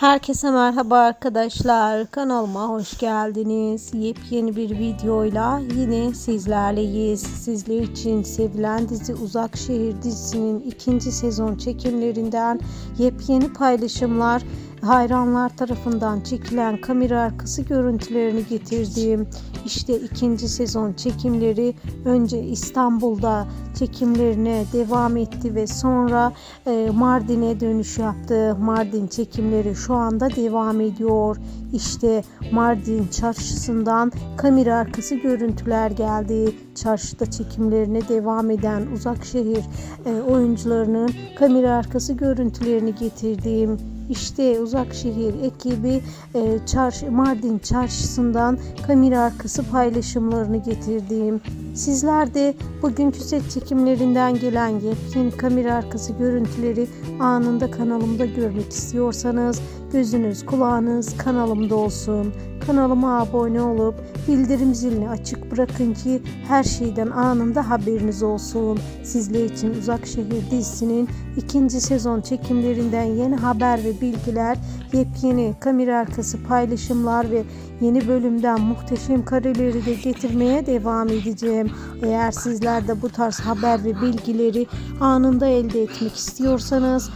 Herkese merhaba arkadaşlar. Kanalıma hoş geldiniz. Yepyeni bir videoyla yine sizlerleyiz. Sizler için sevilen dizi Uzak Şehir dizisinin ikinci sezon çekimlerinden yepyeni paylaşımlar hayranlar tarafından çekilen kamera arkası görüntülerini getirdiğim işte ikinci sezon çekimleri önce İstanbul'da çekimlerine devam etti ve sonra e, Mardin'e dönüş yaptı. Mardin çekimleri şu anda devam ediyor. İşte Mardin çarşısından kamera arkası görüntüler geldi. Çarşıda çekimlerine devam eden Uzakşehir e, oyuncularının kamera arkası görüntülerini getirdiğim işte Uzakşehir ekibi e, çarşı, Mardin çarşısından kamera arkası paylaşımlarını getirdiğim. Sizler de bugünkü set çekimlerinden gelen yepyeni kamera arkası görüntüleri anında kanalımda görmek istiyorsanız gözünüz kulağınız kanalımda olsun. Kanalıma abone olup bildirim zilini açık bırakın ki her şeyden anında haberiniz olsun. Sizler için Uzakşehir dizisinin ikinci sezon çekimlerinden yeni haber ve bilgiler, yepyeni kamera arkası paylaşımlar ve yeni bölümden muhteşem kareleri de getirmeye devam edeceğim. Eğer sizler de bu tarz haber ve bilgileri anında elde etmek istiyorsanız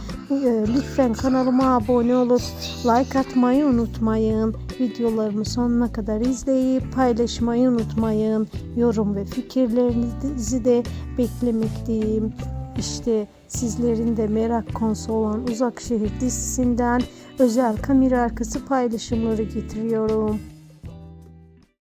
lütfen kanalıma abone olup like atmayı unutmayın. Videolarımı sonuna kadar izleyip paylaşmayı unutmayın. Yorum ve fikirlerinizi de beklemekteyim. İşte sizlerin de merak konusu olan Uzak Şehir dizisinden özel kamera arkası paylaşımları getiriyorum.